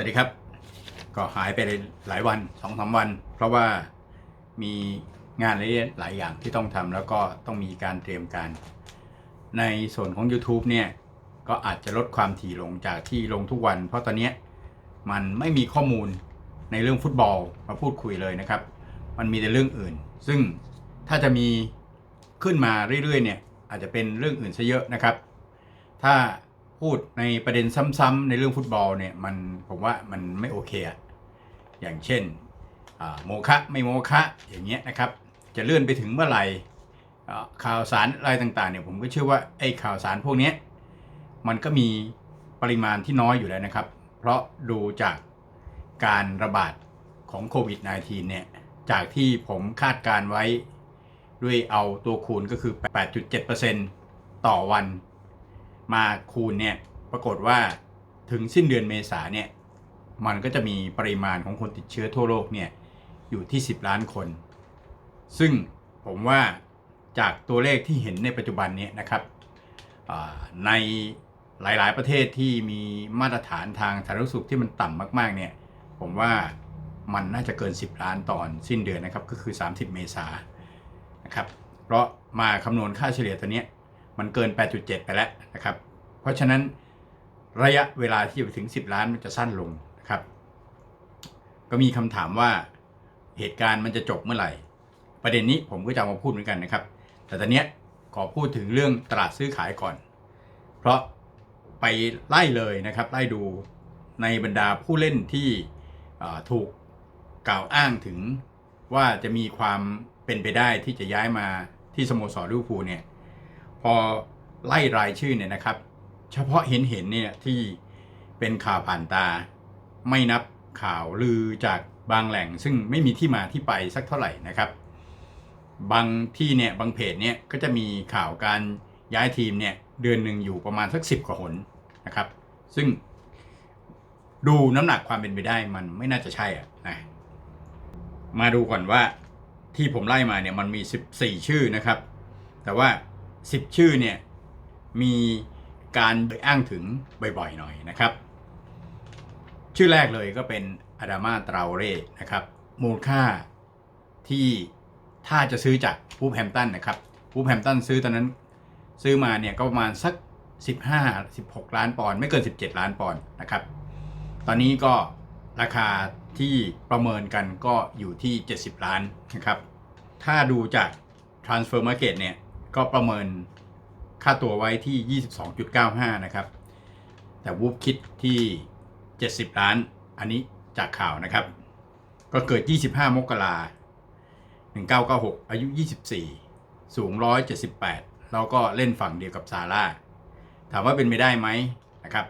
วัสดีครับ ก็หายไปหลายวันสองสาวัน เพราะว่ามีงานหลายอย่างที่ต้องทำแล้วก็ต้องมีการเตรียมการ ในส่วนของ YouTube เนี่ย ก็อาจจะลดความถี่ลงจากที่ลงทุกวัน เพราะตอนนี้มันไม่มีข้อมูลในเรื่องฟุตบอลมาพูดคุยเลยนะครับ มันมีแต่เรื่องอื่น ซึ่งถ้าจะมีขึ้นมาเรื่อยๆเนี่ยอาจจะเป็นเรื่องอื่นซะเยอะนะครับ ถ้า พูดในประเด็นซ้ำๆในเรื่องฟุตบอลเนี่ยมันผมว่ามันไม่โอเคอะอย่างเช่นโมคะไม่โมคะอย่างเงี้ยนะครับจะเลื่อนไปถึงเมื่อไหร่ข่าวสารอะไรต่างๆเนี่ยผมก็เชื่อว่าไอ้ข่าวสารพวกนี้มันก็มีปริมาณที่น้อยอยู่แล้วนะครับ เพราะดูจากการระบาดของโควิด -19 เนี่ยจากที่ผมคาดการไว้ด้วยเอาตัวคูณก็คือ 8.7%ต่อวัน มาคูณเนี่ยปรากฏว่าถึงสิ้นเดือนเมษาเนี่ยมันก็จะมีปริมาณของคนติดเชื้อทั่วโลกเนี่ยอยู่ที่ 10 ล้านคน ซึ่งผมว่าจากตัวเลขที่เห็นในปัจจุบันเนี้นะครับในหลาย ๆ ประเทศที่มีมาตรฐานทางสาธารณสุขที่มันต่ำมากๆเนี่ยผมว่ามันน่าจะเกิน 10 ล้านตอนสิ้นเดือนนะครับก็คือ 30 เมษายนนะครับเพราะมาคำนวณค่าเฉลี่ยตัวเนี้ย มันเกิน 8.7 ไปแล้วนะครับ เพราะฉะนั้นระยะเวลาที่จะไปถึง 10 ล้านมันจะสั้นลงนะครับ ก็มีคำถามว่าเหตุการณ์มันจะจบเมื่อไหร่ ประเด็นนี้ผมก็จะมาพูดเหมือนกันนะครับ แต่ตอนนี้ขอพูดถึงเรื่องตลาดซื้อขายก่อน เพราะไปไล่เลยนะครับ ไล่ดูในบรรดาผู้เล่นที่ถูกกล่าวอ้างถึงว่าจะมีความเป็นไปได้ที่จะย้ายมาที่สโมสรลิเวอร์พูลเนี่ย อไล่รายชื่อเนี่ยนะครับ เฉพาะเห็นเห็นเนี่ยที่เป็นข่าวผ่านตา ไม่นับข่าวลือจากบางแหล่งซึ่งไม่มีที่มาที่ไปสักเท่าไหร่นะครับ บางที่เนี่ยบางเพจเนี่ยก็จะมีข่าวการย้ายทีมเนี่ยเดือนหนึ่งอยู่ประมาณสักสิบกว่าหนนะครับ ซึ่งดูน้ำหนักความเป็นไปได้มันไม่น่าจะใช่อะนะมาดูก่อนว่าที่ผมไล่มาเนี่ยมันมี 14 ชื่อนะครับ แต่ว่า 10 ชื่อเนี่ยมีการอ้างถึงบ่อยๆหน่อยนะครับ ชื่อแรกเลยก็เป็นอาดามาตราเร่นะครับมูลค่าที่ถ้าจะซื้อจากวูฟแฮมตันนะครับวูฟแฮมตันซื้อตอนนั้นซื้อมาเนี่ยก็ประมาณสัก 15-16 ล้านปอนด์ไม่เกิน 17 ล้านปอนด์นะครับ ตอนนี้ก็ราคาที่ประเมินกันก็อยู่ที่ 70 ล้านนะครับ ถ้าดูจาก Transfer Market เนี่ย ก็ประเมินค่าตัวไว้ที่ 22.95 นะครับ แต่วูฟคิดที่ 70 ล้าน อันนี้จากข่าวนะครับ ก็เกิด 25 มกรา1996 อายุ 24 สูง 178 แล้วก็เล่นฝั่งเดียวกับซาร่า ถามว่าเป็นไปได้ไหมนะครับ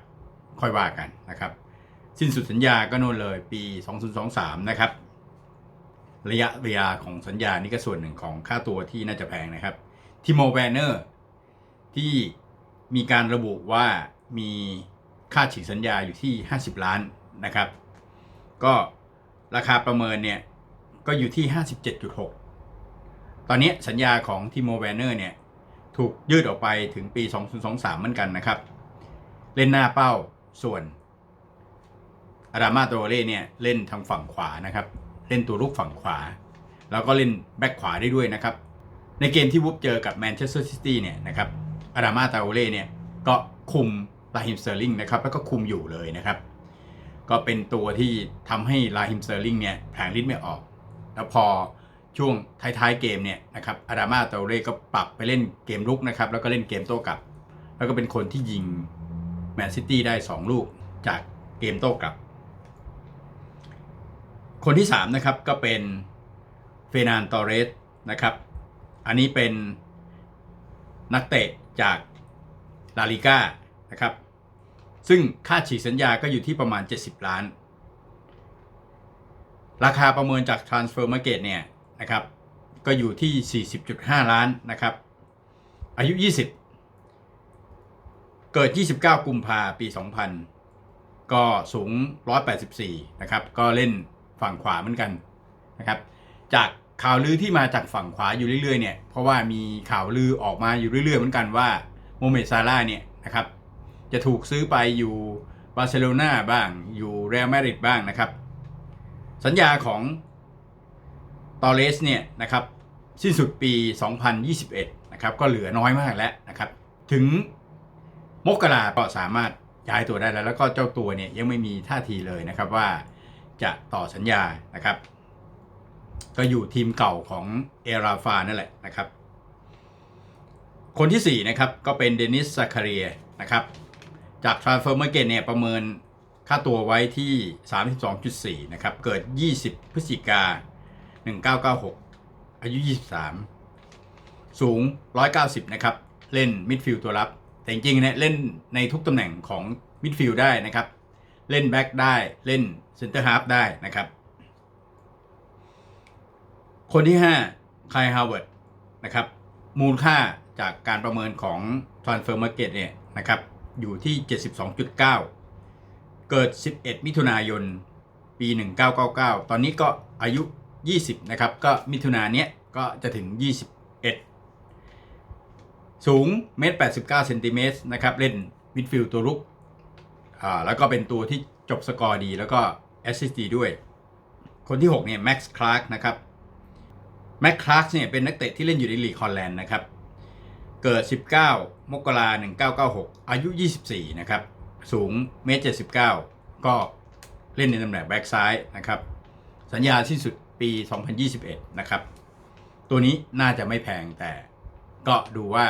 ค่อยว่ากันนะครับ สิ้นสุดสัญญาก็โน่นเลยปี 2023 นะครับ ระยะเวลาของสัญญานี่ก็ส่วนหนึ่งของค่าตัวที่น่าจะแพงนะครับ ทิโมแวนเนอร์ที่มีการระบุว่ามีค่าฉีกสัญญาอยู่ที่ 50 ล้านนะครับ ก็ราคาประเมินเนี่ย ก็อยู่ที่ 57.6 ตอนนี้สัญญาของทิโมแวนเนอร์เนี่ย ถูกยืดออกไปถึงปี 2023 เหมือนกันนะครับ เล่นหน้าเป้าส่วนอารามาโตเร่เนี่ย เล่นทางฝั่งขวานะครับ เล่นตัวลูกฝั่งขวา แล้วก็เล่นแบ็คขวาได้ด้วยนะครับ ในเกมที่วุบเจอกับแมนเชสเตอร์ซิตี้เนี่ยนะครับอารามาตาโอเล่เนี่ยก็คุมลาฮิมเซอร์ลิงนะครับแล้วก็คุมอยู่เลยนะครับ ก็เป็นตัวที่ทำให้ลาฮิมเซอร์ลิงเนี่ยแผงลิ้นไม่ออก แล้วพอช่วงท้ายๆเกมเนี่ยนะครับอารามาตาโอเล่ก็ปรับไปเล่นเกมรุกนะครับแล้วก็เล่นเกมโต้กลับ แล้วก็เป็นคนที่ยิงแมนซิตี้ได้ 2 ลูกจากเกมโต้กลับ คนที่3นะครับก็เป็นเฟนานตอเรสนะครับ อันนี้เป็นนักเตะจากลาลิก้านะครับ ซึ่งค่าฉีกสัญญาก็อยู่ที่ประมาณ 70 ล้าน ราคาประเมินจาก Transfer Market เนี่ยนะครับ ก็อยู่ที่ 40.5 ล้านนะครับ อายุ 20 เกิด 29 กุมภาปี 2000 ก็สูง 184 นะครับ ก็เล่นฝั่งขวาเหมือนกันนะครับ จาก ข่าวลือที่มาจากฝั่งขวาอยู่เรื่อยๆเนี่ยเพราะว่ามีข่าวลือออกมาอยู่เรื่อยๆเหมือนกันว่าโมเมดซาร่าเนี่ยนะครับจะถูกซื้อไปอยู่บาร์เซโลนาบ้างอยู่เรอัลมาดริดบ้างนะครับ สัญญาของตอเรสเนี่ยนะครับสิ้นสุดปี 2021 นะครับก็เหลือน้อยมากแล้วนะครับ ถึงมกราก็สามารถย้ายตัวได้แล้ว แล้วก็เจ้าตัวเนี่ยยังไม่มีท่าทีเลยนะครับว่าจะต่อสัญญานะครับ ก็อยู่ทีมเก่าของเอราฟานั่นแหละนะครับ คนที่4นะครับก็เป็นเดนิสซาคาเรียนะครับ จาก Transfer Market เนี่ยประเมินค่าตัวไว้ที่ 32.4 นะครับ เกิด 20 พฤศจิกา 1996 อายุ 23 สูง 190 นะครับ เล่นมิดฟิลด์ตัวรับ แต่จริงๆเนี่ยเล่นในทุกตำแหน่งของมิดฟิลด์ได้นะครับ เล่นแบ็กได้ เล่นเซนเตอร์ฮาร์ฟได้นะครับ คนที่5คายฮาวเวิร์ดนะครับมูลค่าจากการประเมินของ Transfer Market เนี่ยนะครับอยู่ที่ 72.9 เกิด 11 มิถุนายน ปี 1999 ตอนนี้ก็อายุ 20 นะครับ ก็มิถุนาเนี้ยก็จะถึง 21 สูงเมตร89เซนติเมตรนะครับ เล่นมิดฟิลด์ตัวรุกอ่าแล้วก็เป็นตัวที่จบสกอร์ดี แล้วก็แอสซิสต์ดีด้วย คนที่ 6 เนี่ยแม็กซ์คลาร์กนะครับ แม็กคลาร์กเนี่ยเป็นนักเตะที่เล่นอยู่ในลีกฮอลแลนด์นะครับ เกิด 19 มกรา1996 อายุ 24 นะครับ สูงเมตร79 ก็เล่นในตำแหน่งแบ็กซ้ายนะครับ สัญญาสิ้นสุดปี 2021 นะครับ ตัวนี้น่าจะไม่แพงแต่ก็ดูว่า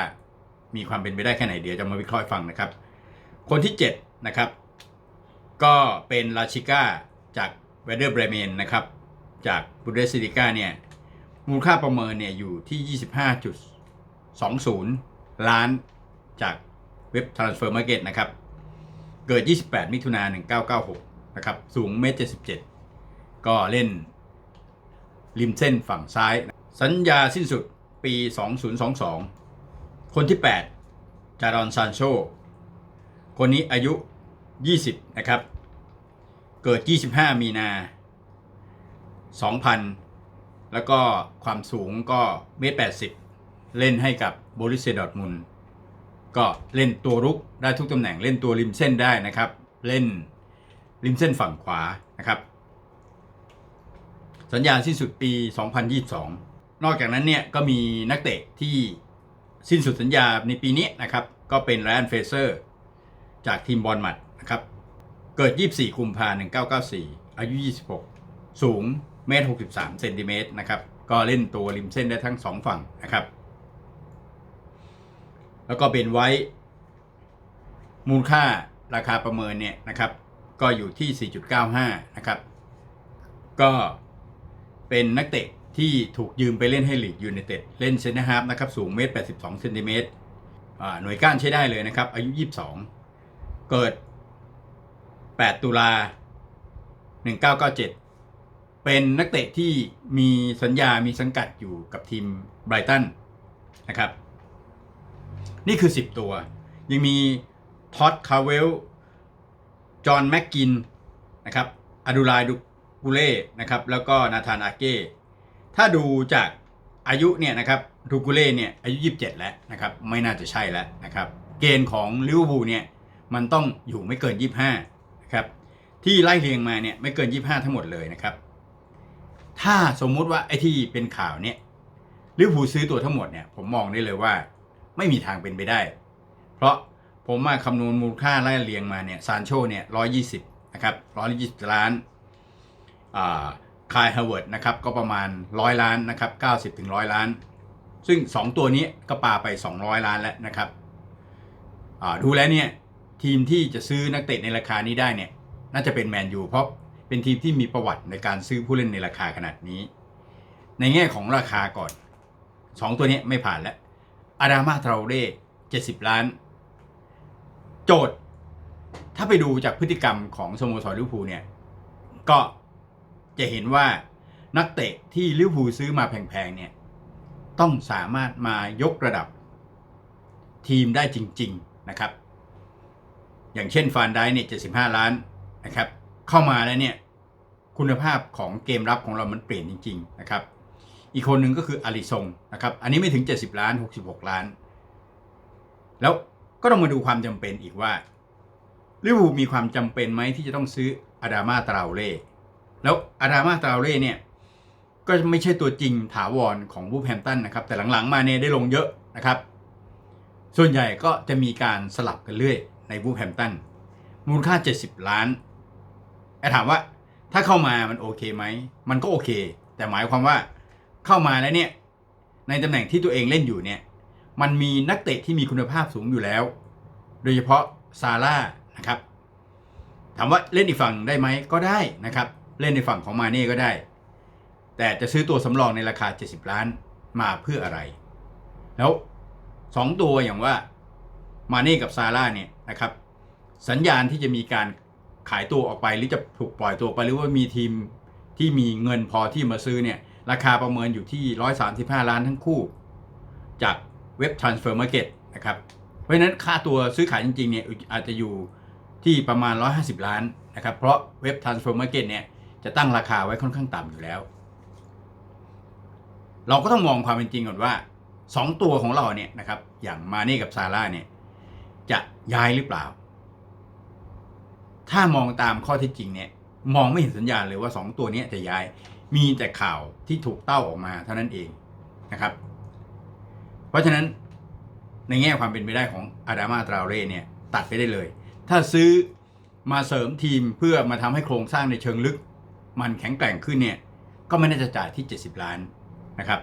มีความเป็นไปได้แค่ไหนเดี๋ยวจะมาวิเคราะห์ฟังนะครับ คนที่ 7 นะครับ ก็เป็นลาชิก้าจากเวเดอร์เบรเมนนะครับ จากบูเดสซิลิก้าเนี่ย มูลค่าประเมินเนี่ยอยู่ที่ 25.20 ล้านจากเว็บ Transfer Market นะครับ เกิด 28 มิถุนายน1996 นะครับ สูงเมตร77 ก็เล่น ริมเส้นฝั่งซ้าย สัญญาสิ้นสุดปี 2022 คนที่ 8 จารอนซานโช คนนี้อายุ 20 นะครับ เกิด 25 มีนา 2000 แล้วก็ความสูงก็เมตรแปดสิบเล่นให้กับโบริเซดอร์มุนก็เล่นตัวรุกได้ทุกตำแหน่งเล่นตัวริมเส้นได้นะครับ เล่นริมเส้นฝั่งขวานะครับ สัญญาสิ้นสุดปี 2022 นอกจากนั้นเนี่ยก็มีนักเตะที่สิ้นสุดสัญญาในปีนี้นะครับ ก็เป็นไรอันเฟเซอร์ จากทีมบอลมัดนะครับ เกิด 24 กุมภาพันธ์ 1994 อายุ 26 สูง เมตร63เซนติเมตรนะครับก็เล่นตัวริมเส้นได้ทั้งสองฝั่งนะครับ แล้วก็เป็นไว้ มูลค่าราคาประเมินเนี่ยนะครับ ก็อยู่ที่ 4.95 นะครับ ก็เป็นนักเตะที่ถูกยืมไปเล่นให้ลีดยูไนเต็ดเล่นเซนเตอร์ฮาร์ฟนะครับสูงเมตร 82เซนติเมตรหน่วยก้านใช้ได้เลยนะครับ อายุ 22 เกิด 8 ตุลา 1997 เป็นนักเตะที่มีสัญญามีสังกัดอยู่กับทีมไบรตันนะครับ นี่คือ 10 ตัว ยังมีท็อดคาเวล จอห์นแม็กกินนะครับอดูลายดูกูเล่นะครับ แล้วก็นาธานอาเก้ ถ้าดูจากอายุเนี่ยนะครับดูกูเล่เนี่ยอายุ 27 แล้วนะครับ ไม่น่าจะใช่แล้วนะครับ เกณฑ์ของลิเวอร์พูลเนี่ยมันต้องอยู่ไม่เกิน 25นะครับที่ไล่เรียงมาเนี่ยไม่เกิน 25 ทั้งหมดเลยนะครับ ถ้าสมมุติว่าไอ้ที่เป็นข่าวเนี่ยลิเวอร์พูลซื้อตัวทั้งหมดเนี่ยผมมองได้เลยว่า ไม่มีทางเป็นไปได้ เพราะผมมาคำนวณมูลค่าไล่เรียงมาเนี่ยซานโชเนี่ย120นะครับ120ล้านคายฮาวเวิร์ดนะครับก็ประมาณ100ล้านนะครับ90ถึง100ล้าน ซึ่ง2ตัวนี้ก็ปาไป200ล้านแล้วนะครับดูแล้วเนี่ยทีมที่จะซื้อนักเตะในราคานี้ได้เนี่ยน่าจะเป็นแมนยูเพราะ เป็นทีมที่มีประวัติในการซื้อผู้เล่นในราคาขนาดนี้ ในแง่ของราคาก่อน 2 ตัวนี้ไม่ผ่านแล้วอาดามาทราเร่70 ล้าน โจทย์ ถ้าไปดูจากพฤติกรรมของสโมสรลิเวอร์พูลเนี่ย ก็จะเห็นว่านักเตะที่ลิเวอร์พูลซื้อมาแพงๆเนี่ยต้องสามารถมายกระดับทีมได้จริง ๆ นะครับ อย่างเช่นฟานได้เนี่ย75 ล้านนะครับ เข้ามาแล้วเนี่ยคุณภาพของเกมรับของเรามันเปลี่ยนจริง ๆ นะครับ อีกคนหนึ่งก็คืออาริซงนะครับ อันนี้ไม่ถึง 70 ล้าน 66 ล้าน แล้วก็ต้องมาดูความจำเป็นอีกว่าลิเวอร์พูลมีความจำเป็นไหมที่จะต้องซื้ออาดามาตราเล่แล้วอาดามาตราเล่เนี่ยก็ไม่ใช่ตัวจริงถาวรของบูแฮมตันนะครับ แต่หลังๆมาเนี่ยได้ลงเยอะนะครับ ส่วนใหญ่ก็จะมีการสลับกันเรื่อยในบูแฮมตันมูลค่า 70 ล้าน ไอ้ถามว่า ถ้าเข้ามามันโอเคไหมมันก็โอเค แต่หมายความว่าเข้ามาแล้วเนี่ย ในตำแหน่งที่ตัวเองเล่นอยู่เนี่ย มันมีนักเตะที่มีคุณภาพสูงอยู่แล้ว โดยเฉพาะซาร่านะครับ ถามว่าเล่นอีกฝั่งได้ไหมก็ได้นะครับ เล่นในฝั่งของมาเน่ก็ได้ แต่จะซื้อตัวสำรองในราคา 70 ล้านมาเพื่ออะไร แล้วสองตัวอย่างว่ามาเน่กับซาร่าเนี่ยนะครับ สัญญาณที่จะมีการ ขายตัวออกไปหรือจะถูกปล่อยตัวไปหรือว่ามีทีมที่มีเงินพอที่มาซื้อเนี่ยราคาประเมินอยู่ที่ 135 ล้านทั้งคู่ จากเว็บ Transfer Market นะครับ เพราะฉะนั้นค่าตัวซื้อขายจริงๆเนี่ยอาจจะอยู่ที่ประมาณ 150 ล้านนะครับ เพราะเว็บ Transfer Market เนี่ยจะตั้งราคาไว้ค่อนข้างต่ำอยู่แล้ว เราก็ต้องมองความเป็นจริงก่อนว่า 2 ตัวของเราเนี่ยนะครับอย่างมาเน่กับซาร่าเนี่ยจะย้ายหรือเปล่า ถ้ามองตามข้อเท็จจริงเนี่ยมองไม่เห็นสัญญาณเลยว่า 2 ตัวนี้จะย้ายมีแต่ข่าวที่ถูกเต้าออกมาเท่านั้นเองนะครับ เพราะฉะนั้นในแง่ความเป็นไปได้ของอาดามาตราเร่เนี่ยตัดไปได้เลย ถ้าซื้อมาเสริมทีมเพื่อมาทำให้โครงสร้างในเชิงลึก มันแข็งแกร่งขึ้นเนี่ยก็ไม่น่าจะจ่ายที่ 70 ล้านนะครับ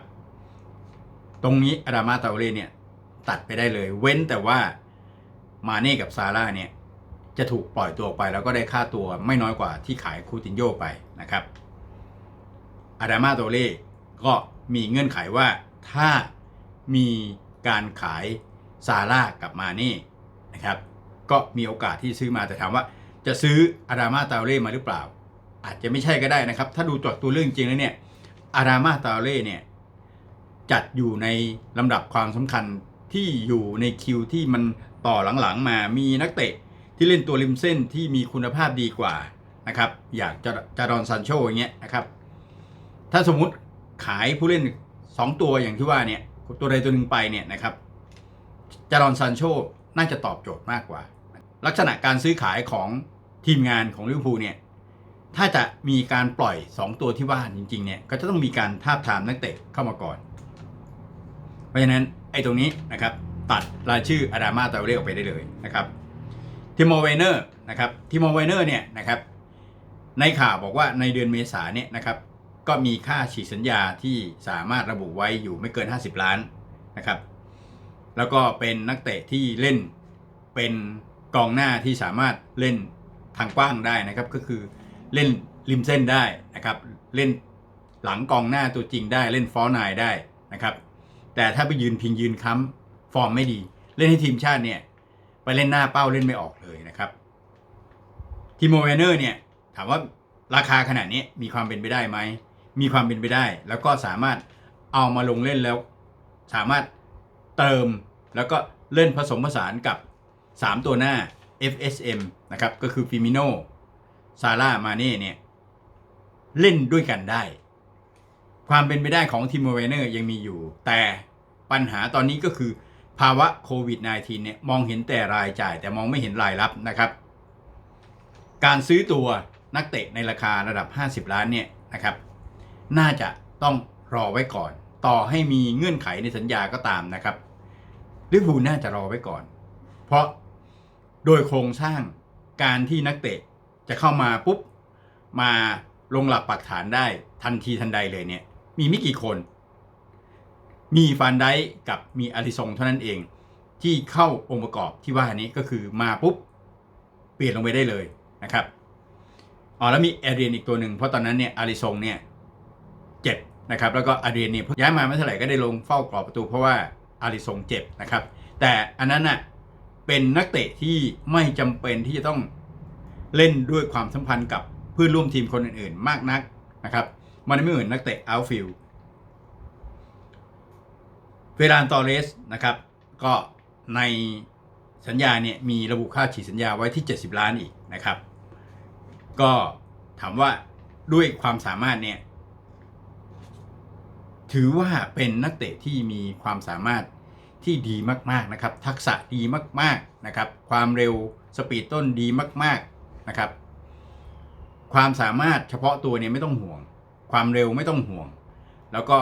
ตรงนี้อาดามาตราเร่เนี่ยตัดไปได้เลย เว้นแต่ว่ามาเน่กับซาร่าเนี่ย จะถูกปล่อยตัวออกไปแล้วก็ได้ค่าตัวไม่น้อยกว่าที่ขายคูตินโยไปนะครับอาดามาโตเล่ก็มีเงื่อนไขว่าถ้ามีการขายซาร่ากับมาเน่นะครับก็มีโอกาสที่ซื้อมาแต่ถามว่า จะซื้ออาดามาตาเล่มาหรือเปล่า อาจจะไม่ใช่ก็ได้นะครับ ถ้าดูจากตัวเรื่องจริงแล้วเนี่ยอาดามาตาเล่เนี่ยจัดอยู่ในลำดับความสำคัญที่อยู่ในคิวที่มันต่อหลังๆมามีนักเตะ ที่เล่นตัวริมเส้นที่มีคุณภาพดีกว่านะครับ อย่างจาจารอนซันโชอย่างเงี้ยนะครับ ถ้าสมมุติขายผู้เล่น 2 ตัวอย่างที่ว่าเนี่ยตัวใดตัวหนึ่งไปเนี่ยนะครับจารอนซันโชน่าจะตอบโจทย์มากกว่า ลักษณะการซื้อขายของทีมงานของลิเวอร์พูลเนี่ยถ้าจะมีการปล่อย 2 ตัวที่ว่าจริงๆเนี่ยก็จะต้องมีการทาบทามนักเตะเข้ามาก่อน เพราะฉะนั้นไอ้ตรงนี้นะครับตัดรายชื่ออาดามาตาเรออกไปได้เลยนะครับ ทิโมเวเนอร์นะครับทิโมเวเนอร์เนี่ยนะครับในข่าวบอกว่าในเดือนเมษาเนี่ยนะครับก็มีค่าฉีดสัญญาที่สามารถระบุไว้อยู่ไม่เกิน 50 ล้านนะครับ แล้วก็เป็นนักเตะที่เล่นเป็นกองหน้าที่สามารถเล่นทางกว้างได้นะครับก็คือเล่นริมเส้นได้นะครับเล่นหลังกองหน้าตัวจริงได้เล่นฟอร์นายได้นะครับ แต่ถ้าไปยืนพิงยืนค้ำฟอร์มไม่ดี เล่นให้ทีมชาติเนี่ย ไปเล่นหน้าเป้าเล่นไม่ออกเลยนะครับทีโมเวเนอร์เนี่ยถามว่าราคาขนาดนี้มีความเป็นไปได้ไหม มีความเป็นไปได้ แล้วก็สามารถเอามาลงเล่นแล้ว สามารถเติมแล้วก็เล่นผสมผสานกับ 3 ตัวหน้า FSM นะครับ ก็คือฟิมิโนซาร่ามาเน่เนี่ย เล่นด้วยกันได้ ความเป็นไปได้ของทีมเวเนอร์ยังมีอยู่ แต่ปัญหาตอนนี้ก็คือ ภาวะโควิด -19 เนี่ยมองเห็นแต่รายจ่าย แต่มองไม่เห็นรายรับนะครับ การซื้อตัวนักเตะในราคาระดับ 50 ล้านเนี่ยนะครับ น่าจะต้องรอไว้ก่อน ต่อให้มีเงื่อนไขในสัญญาก็ตามนะครับลิเวอร์พูลน่าจะรอไว้ก่อน เพราะโดยโครงสร้างการที่นักเตะจะเข้ามาปุ๊บมาลงหลักปักฐานได้ทันทีทันใดเลยเนี่ยมีไม่กี่คน มีฟานไดกับมีอาริซงเท่านั้นเอง ที่เข้าองค์ประกอบที่ว่านี้ก็คือมาปุ๊บ เปลี่ยนลงไปได้เลยนะครับอ๋อแล้วมีแอเรียนอีกตัวหนึ่งเพราะตอนนั้นเนี่ยอาริซงเนี่ยเจ็บนะครับแล้วก็อาเรียนเนี่ยย้ายมาไม่เท่าไหร่ก็ได้ลงเฝ้ากรอบประตูเพราะว่าอาริซงเจ็บนะครับ แต่อันนั้นน่ะเป็นนักเตะที่ไม่จำเป็นที่จะต้องเล่นด้วยความสัมพันธ์กับเพื่อนร่วมทีมคนอื่นๆ มากนักนะครับ มันไม่เหมือนนักเตะอัลฟิลด์ เฟรานตอเรสนะครับ ก็ในสัญญาเนี่ยมีระบุค่าฉีดสัญญาไว้ที่ 70 ล้านอีกนะครับ ก็ถามว่าด้วยความสามารถเนี่ยถือว่าเป็นนักเตะที่มีความสามารถที่ดีมากๆนะครับ ทักษะดีมากๆนะครับ ความเร็วสปีดต้นดีมากๆนะครับ ความสามารถเฉพาะตัวเนี่ยไม่ต้องห่วง ความเร็วไม่ต้องห่วง แล้วก็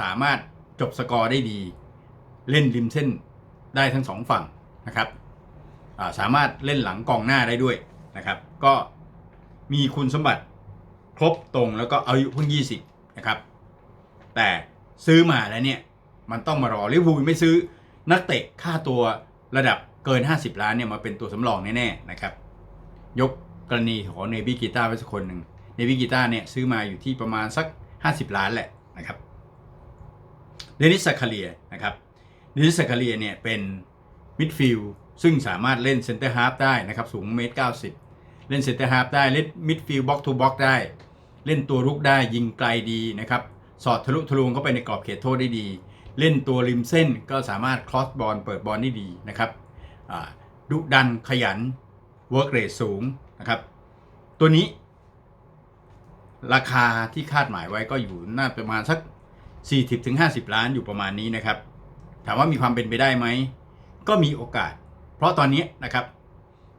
สามารถ จบสกอร์ได้ดี เล่นริมเส้นได้ทั้งสองฝั่งนะครับาสามารถเล่นหลังกองหน้าได้ด้วยนะครับ ก็มีคุณสมบัติครบตรงแล้วก็อายุเพิ่ง 20 นะครับ แต่ซื้อมาแล้วเนี่ย มันต้องมารอลิเวอร์พูลไม่ซื้อนักเตะค่าตัวระดับเกิน 50 ล้านเนี่ยมาเป็นตัวสำรองแน่ๆนะครับ ยกกรณีของเนบิกีตาไว้สักคนหนึ่งเนบิกีตาเนี่ยซื้อมาอยู่ที่ประมาณสัก 50 ล้านแหละนะครับ ดนิสซาคาเลียนะครับเดนิสซาคาเลียเนี่ยเป็นมิดฟิลด์ซึ่งสามารถเล่นเซนเตอร์ฮาร์ฟได้นะครับสูงเมตรเก้าสิบเล่นเซนเตอร์ฮาร์ฟได้เล่นมิดฟิลด์บ็อกทูบ็อกได้ เล่นตัวรุกได้ยิงไกลดีนะครับสอดทะลุทะลวงเข้าไปในกรอบเขตโทษได้ดี เล่นตัวริมเส้นก็สามารถคลอสบอลเปิดบอลได้ดีนะครับดุดันขยันเวิร์กเรทสูงนะครับตัวนี้ ราคาที่คาดหมายไว้ก็อยู่น่าประมาณสัก 40-50 ล้านอยู่ประมาณนี้นะครับ ถามว่ามีความเป็นไปได้ไหม ก็มีโอกาส เพราะตอนนี้นะครับ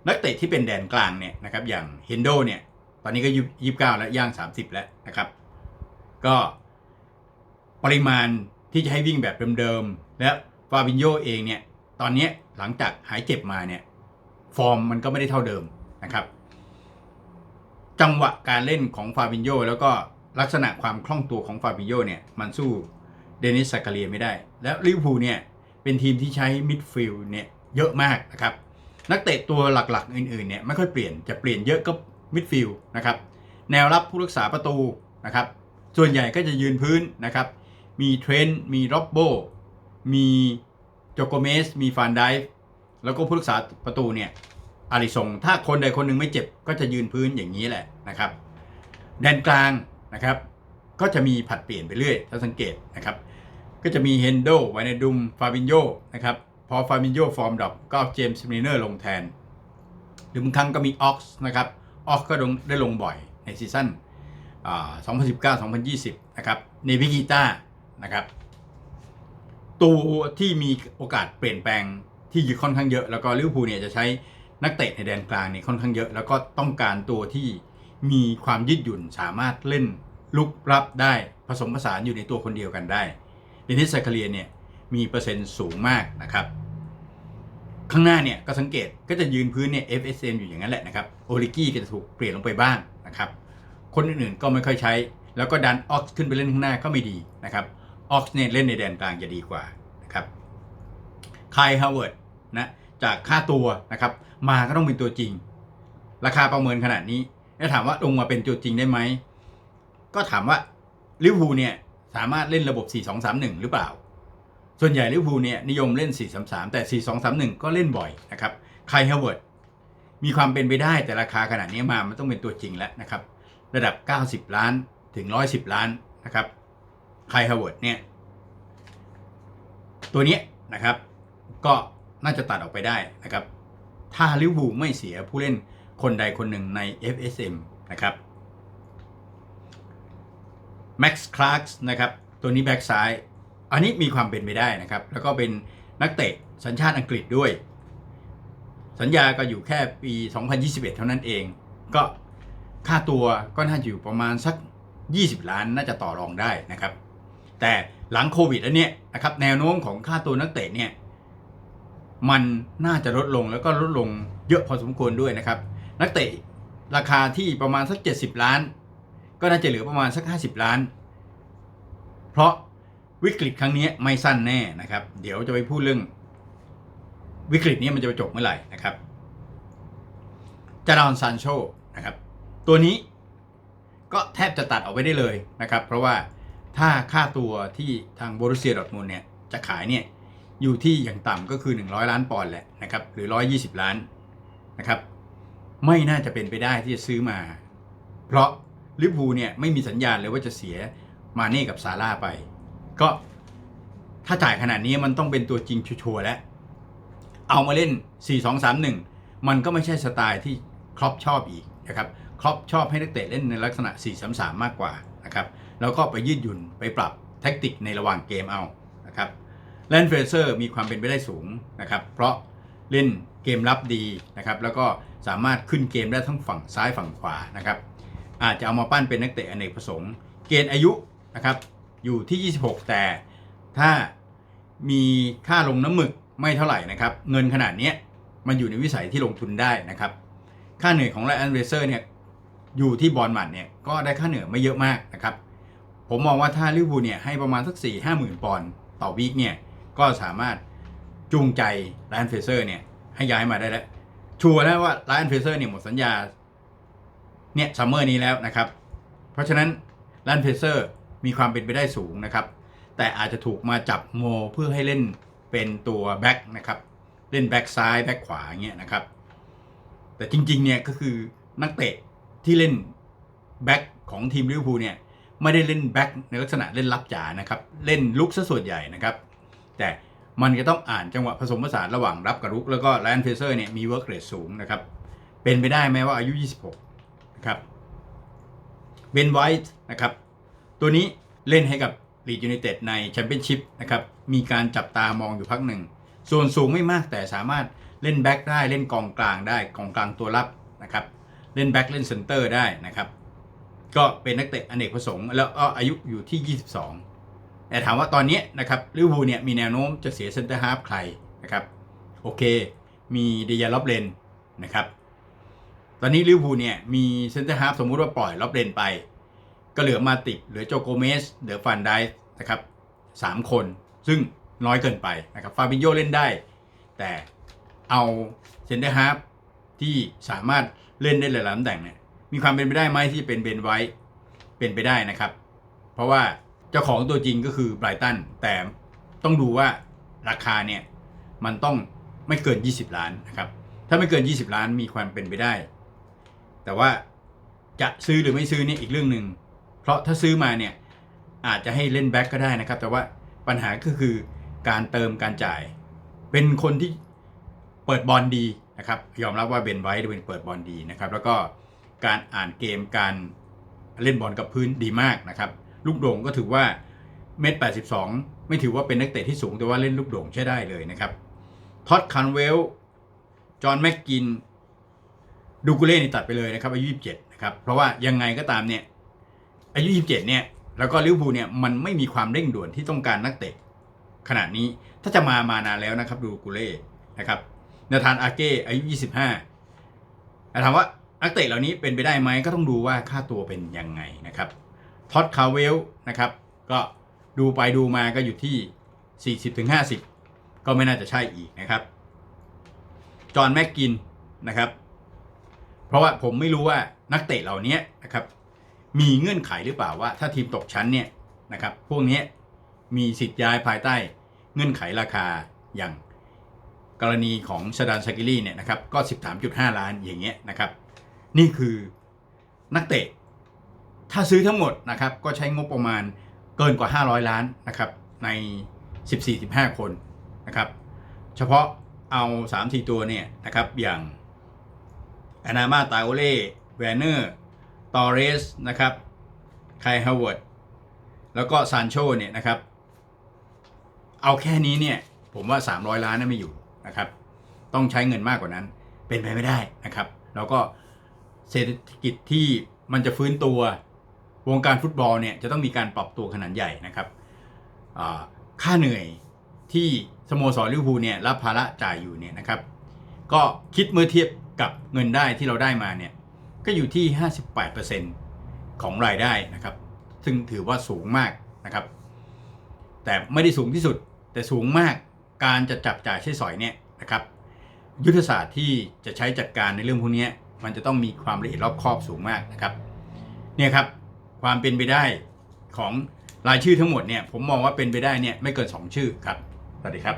นักเตะที่เป็นแดนกลางเนี่ยนะครับอย่างเฮนโดเนี่ยตอนนี้ก็ยี่สิบเก้าแล้วย่าง 30 แล้วนะครับ ก็ปริมาณที่จะให้วิ่งแบบเดิมๆและฟาบินโยเองเนี่ยตอนนี้หลังจากหายเจ็บมาเนี่ยฟอร์มมันก็ไม่ได้เท่าเดิมนะครับ จังหวะการเล่นของฟาบินโยแล้วก็ ลักษณะความคล่องตัวของฟาบิโยเนี่ยมันสู้เดนิสซากาเลียไม่ได้ แล้วลิเวอร์พูลเนี่ยเป็นทีมที่ใช้มิดฟิลด์เนี่ยเยอะมากนะครับนักเตะตัวหลักๆ อื่นๆเนี่ยไม่ค่อยเปลี่ยนจะเปลี่ยนเยอะก็มิดฟิลด์นะครับแนวรับผู้รักษาประตูนะครับส่วนใหญ่ก็จะยืนพื้นนะครับมีเทรนต์มีร็อบโบมีโจโกเมสมีฟานไดฟ์แล้วก็ผู้รักษาประตูเนี่ยอาริซงถ้าคนใดคนหนึ่งไม่เจ็บก็จะยืนพื้นอย่างนี้แหละนะครับแดนกลาง นะครับ ก็จะมีผัดเปลี่ยนไปเรื่อย ถ้าสังเกตนะครับ ก็จะมีเฮนโดไวนดุมฟาบินโยนะครับ พอฟาบินโยฟอร์มดรอปก็เจมส์มิเนอร์ลงแทน หรือบางครั้งก็มีออกซ์นะครับ ออกก็ได้ลงบ่อยในซีซั่น2019-2020 นะครับ เนวิกิต้านะครับ ตัวที่มีโอกาสเปลี่ยนแปลงที่ค่อนข้างเยอะ แล้วก็ลิเวอร์พูลเนี่ยจะใช้นักเตะในแดนกลางเนี่ยค่อนข้างเยอะ แล้วก็ต้องการตัวที่ มีความยืดหยุ่นสามารถเล่นลุกรับได้ผสมผสานอยู่ในตัวคนเดียวกันได้เดนิสซคาเลียเนี่ยมีเปอร์เซ็นต์สูงมากนะครับ ข้างหน้าเนี่ยก็สังเกตก็จะยืนพื้นเนี่ย FSM อยู่อย่างนั้นแหละนะครับโอลิกี้ก็จะถูกเปลี่ยนลงไปบ้างนะครับ คนอื่นๆก็ไม่ค่อยใช้ แล้วก็ดันออกขึ้นไปเล่นข้างหน้าก็ไม่ดีนะครับออกเนี่ยเล่นในแดนกลางจะดีกว่านะครับคายฮาวเวิร์ดนะจากค่าตัวนะครับมาก็ต้องเป็นตัวจริง ราคาประเมินขนาดนี้ แล้วถามว่าลงมาเป็นตัวจริงได้ไหม ก็ถามว่าลิเวอร์พูลเนี่ยสามารถเล่นระบบ 4-2-3-1 หรือเปล่า ส่วนใหญ่ลิเวอร์พูลเนี่ยนิยมเล่น 4-3-3 แต่ 4-2-3-1 ก็เล่นบ่อยนะครับคายฮาวเวิร์ดมีความเป็นไปได้แต่ราคาขนาดนี้มามันต้องเป็นตัวจริงแล้วนะครับ ระดับ 90 ล้านถึง 110 ล้านนะครับคายฮาวเวิร์ดเนี่ยตัวนี้นะครับก็น่าจะตัดออกไปได้นะครับ ถ้าลิเวอร์พูลไม่เสียผู้เล่น คนใดคนหนึ่งใน FSM นะครับ Max Clark นะครับ ตัวนี้แบ็กซ้าย อันนี้มีความเป็นไปได้นะครับ แล้วก็เป็นนักเตะสัญชาติอังกฤษด้วย สัญญาก็อยู่แค่ปี 2021 เท่านั้นเอง ก็ค่าตัวก็น่าจะอยู่ประมาณสัก 20 ล้านน่าจะต่อรองได้นะครับ แต่หลังโควิดแล้วเนี่ยนะครับแนวโน้มของค่าตัวนักเตะเนี่ยมันน่าจะลดลงแล้วก็ลดลงเยอะพอสมควรด้วยนะครับ นักเตะราคาที่ประมาณสัก 70 ล้าน ก็น่าจะเหลือประมาณสัก 50 ล้าน เพราะวิกฤตครั้งนี้ไม่สั้นแน่นะครับ เดี๋ยวจะไปพูดเรื่อง วิกฤตนี้มันจะไปจบเมื่อไหร่นะครับจารอนซานโชนะครับตัวนี้ก็แทบจะตัดออกไปได้เลยนะครับ เพราะว่าถ้าค่าตัวที่ทางโบรุเซียดอร์ทมุนเนี่ยจะขายเนี่ยอยู่ที่อย่างต่ำก็คือ 100 ล้านปอนด์แหละนะครับหรือ 120 ล้านนะครับ ไม่น่าจะเป็นไปได้ที่จะซื้อมา เพราะลิเวอร์พูลเนี่ยไม่มีสัญญาณเลยว่าจะเสียมาเน่กับซาร่าไป ก็ถ้าจ่ายขนาดนี้มันต้องเป็นตัวจริงชัวร์แล้ว เอามาเล่น 4-2-3-1 มันก็ไม่ใช่สไตล์ที่ครอปชอบอีกนะครับครอปชอบให้นักเตะเล่นในลักษณะ 4-3-3 มากกว่านะครับแล้วก็ไปยืดหยุ่นไปปรับแท็กติกในระหว่างเกมเอานะครับแลนเฟเซอร์มีความเป็นไปได้สูงนะครับเพราะเล่นเกมรับดีนะครับแล้วก็ สามารถขึ้นเกมได้ทั้งฝั่งซ้ายฝั่งขวานะครับ อาจจะเอามาปั้นเป็นนักเตะอเนกประสงค์ เกณฑ์อายุนะครับอยู่ที่ 26 แต่ถ้ามีค่าลงน้ำหมึกไม่เท่าไหร่นะครับ เงินขนาดนี้มันอยู่ในวิสัยที่ลงทุนได้นะครับ ค่าเหนื่อยของไลออนเวเซอร์เนี่ยอยู่ที่บอลหมัดเนี่ยก็ได้ค่าเหนื่อยไม่เยอะมากนะครับ ผมมองว่าถ้าลิเวอร์พูลเนี่ยให้ประมาณสัก4ี่ห้าหมื่นปอนด์ต่อวีคเนี่ยก็สามารถจูงใจไลออนเฟเซอร์เนี่ยให้ย้ายมาได้แล้ว ชัวร์แล้วว่าไลออนเฟเซอร์เนี่ยหมดสัญญาเนี่ยซัมเมอร์นี้แล้วนะครับ เพราะฉะนั้นไลออนเฟเซอร์มีความเป็นไปได้สูงนะครับ แต่อาจจะถูกมาจับโมเพื่อให้เล่นเป็นตัวแบ็กนะครับ เล่นแบ็กซ้ายแบ็กขวาเงี้ยนะครับ แต่จริงๆเนี่ยก็คือนักเตะที่เล่นแบ็กของทีมลิเวอร์พูลเนี่ยไม่ได้เล่นแบ็กในลักษณะเล่นรับจ๋านะครับ เล่นลุกซะส่วนใหญ่นะครับ แต่ มันจะต้องอ่านจังหวะผสมผสานระหว่างรับกับลุก แล้วก็แลนเฟเซอร์เนี่ยมีเวิร์กเรทสูงนะครับ เป็นไปได้ไหมว่าอายุ 26 นะครับเบนไวท์นะครับ ตัวนี้เล่นให้กับลีดยูไนเต็ดในแชมเปี้ยนชิพนะครับ มีการจับตามองอยู่พักหนึ่ง ส่วนสูงไม่มากแต่สามารถเล่นแบ็กได้เล่นกองกลางได้กองกลางตัวรับนะครับ เล่นแบ็กเล่นเซนเตอร์ได้นะครับ ก็เป็นนักเตะอเนกประสงค์แล้วก็อายุอยู่ที่ 22 แต่ถามว่าตอนนี้นะครับลิเวอร์พูลเนี่ยมีแนวโน้มจะเสียเซนเตอร์ฮาร์ฟใครนะครับโอเค มีเดียล็อบเลนนะครับตอนนี้ลิเวอร์พูลเนี่ยมีเซนเตอร์ฮาร์ฟสมมุติว่าปล่อยล็อบเลนไป ก็เหลือมาติดเหลือโจโกเมสเหลือฟันไดนะครับสามคน ซึ่งน้อยเกินไปนะครับฟาบินโยเล่นได้ แต่เอาเซนเตอร์ฮาร์ฟที่สามารถเล่นได้หลายตำแหน่งเนี่ยมีความเป็นไปได้ไหมที่เป็นเบนไว้เป็นไปได้นะครับ เพราะว่า เจ้าของตัวจริงก็คือไบรตันแต่ต้องดูว่าราคาเนี่ยมันต้องไม่เกิน 20 ล้านนะครับถ้าไม่เกิน 20 ล้านมีความเป็นไปได้ แต่ว่าจะซื้อหรือไม่ซื้อเนี่ยอีกเรื่องหนึ่งเพราะถ้าซื้อมาเนี่ยอาจจะให้เล่นแบ็กก็ได้นะครับ แต่ว่าปัญหาก็คือการเติมการจ่าย เป็นคนที่เปิดบอลดีนะครับ ยอมรับว่าเบนไว้เป็นเปิดบอลดีนะครับ แล้วก็การอ่านเกมการเล่นบอลกับพื้นดีมากนะครับ ลูกโด่งก็ถือว่าเมตร82ไม่ถือว่าเป็นนักเตะที่สูงแต่ว่าเล่นลูกโด่งใช้ได้เลยนะครับท็อดคันเวล จอห์นแม็กกิน ดูกุเล่นี่ตัดไปเลยนะครับอายุ27นะครับเพราะว่ายังไงก็ตามเนี่ยอายุ27เนี่ยแล้วก็ลิเวอร์พูลเนี่ยมันไม่มีความเร่งด่วนที่ต้องการนักเตะขนาดนี้ถ้าจะมามานานแล้วนะครับดูกุเล่นะครับนาธานอาเก้อายุ 25แต่ถามว่านักเตะเหล่านี้เป็นไปได้ไหมก็ต้องดูว่าค่าตัวเป็นยังไงนะครับ ท็อดคาเวลนะครับ ก็ดูไปดูมาก็อยู่ที่ 40-50 ก็ไม่น่าจะใช่อีกนะครับ จอห์นแม็กกินนะครับ เพราะว่าผมไม่รู้ว่านักเตะเหล่านี้นะครับ มีเงื่อนไขหรือเปล่าว่า ถ้าทีมตกชั้นเนี่ยนะครับ พวกนี้มีสิทธิ์ย้ายภายใต้เงื่อนไขราคาอย่างกรณีของชดานซากิลี่เนี่ยนะครับก็ 13.5 ล้านอย่างเงี้ยนะครับ นี่คือนักเตะ ถ้าซื้อทั้งหมดนะครับก็ใช้งบประมาณเกินกว่า 500 ล้านนะครับใน 14-15 คนนะครับเฉพาะเอา 3-4 ตัวเนี่ยนะครับอย่างอนามาตาโอเล่แวนเนอร์ตอเรสนะครับไคฮาวเวิร์ดแล้วก็ซานโชเนี่ยนะครับ เอาแค่นี้เนี่ยผมว่า 300 ล้านน่ะไม่อยู่นะครับ ต้องใช้เงินมากกว่านั้น เป็นไปไม่ได้นะครับ แล้วก็เศรษฐกิจที่มันจะฟื้นตัว วงการฟุตบอลเนี่ยจะต้องมีการปรับตัวขนาดใหญ่นะครับค่าเหนื่อยที่สโมสรลิเวอร์พูลเนี่ยรับภาระจ่ายอยู่เนี่ยนะครับ ก็คิดเมื่อเทียบกับเงินได้ที่เราได้มาเนี่ยก็อยู่ที่ 58%ของรายได้นะครับ ซึ่งถือว่าสูงมากนะครับ แต่ไม่ได้สูงที่สุดแต่สูงมากการจะจับจ่ายใช้สอยเนี่ยนะครับ ยุทธศาสตร์ที่จะใช้จัดการในเรื่องพวกนี้มันจะต้องมีความละเอียดรอบคอบสูงมากนะครับ เนี่ยครับ ความเป็นไปได้ของรายชื่อทั้งหมดเนี่ยผมมองว่าเป็นไปได้เนี่ยไม่เกิน 2 ชื่อครับสวัสดีครับ